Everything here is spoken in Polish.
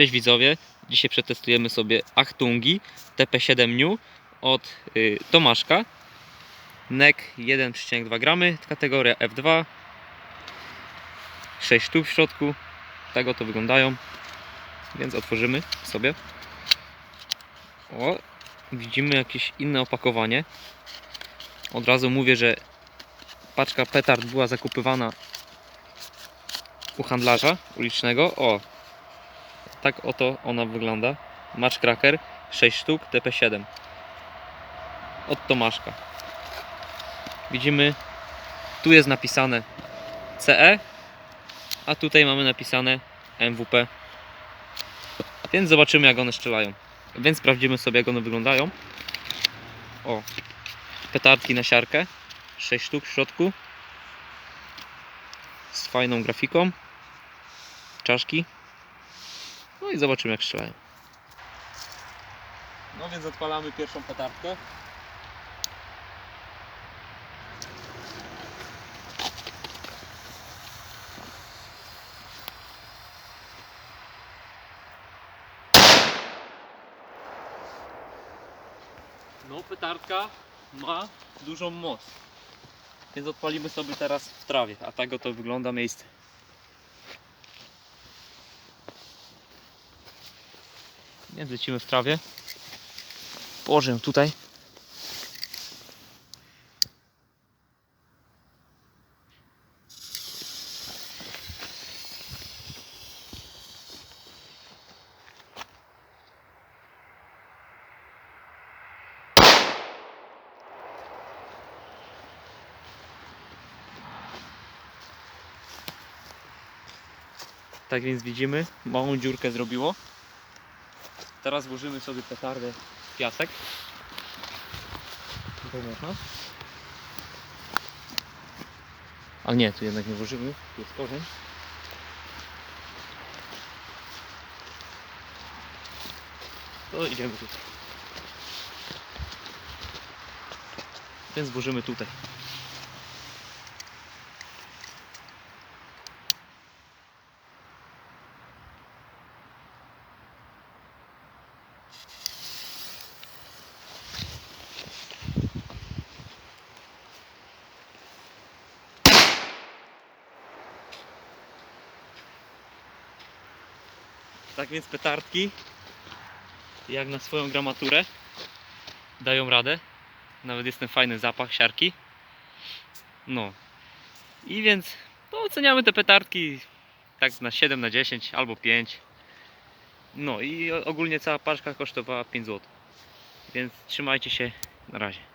Cześć widzowie, dzisiaj przetestujemy sobie Achtungi TP7 New od y, Tomaszka. NEC 1,2 gramy, kategoria F2. 6 sztuk w środku, tak oto wyglądają. Więc otworzymy sobie. O, widzimy jakieś inne opakowanie. Od razu mówię, że paczka petard była zakupywana u handlarza ulicznego. O, tak oto ona wygląda. Match Cracker 6 sztuk TP7 od Tomaszka. Widzimy, tu jest napisane CE, a tutaj mamy napisane MWP. Więc zobaczymy jak one strzelają. Więc sprawdzimy sobie jak one wyglądają. O, petardki na siarkę. 6 sztuk w środku. Z fajną grafiką. Czaszki. No i zobaczymy jak strzelają. No więc odpalamy pierwszą petardkę. No petardka ma dużą moc. Więc odpalimy sobie teraz w trawie, a tak oto wygląda miejsce. Więc lecimy w trawie. Położę tutaj. Tak więc widzimy, małą dziurkę zrobiło. Teraz włożymy sobie petardę w piasek. Tutaj można. A nie, tu jednak nie włożymy, tu jest korzeń. To idziemy tutaj. Więc włożymy tutaj. Tak więc petardki, jak na swoją gramaturę, dają radę. Nawet jest ten fajny zapach siarki. No. I więc no, oceniamy te petardki tak na 7 na 10 albo 5. No i ogólnie cała paczka kosztowała 5 zł. Więc trzymajcie się. Na razie.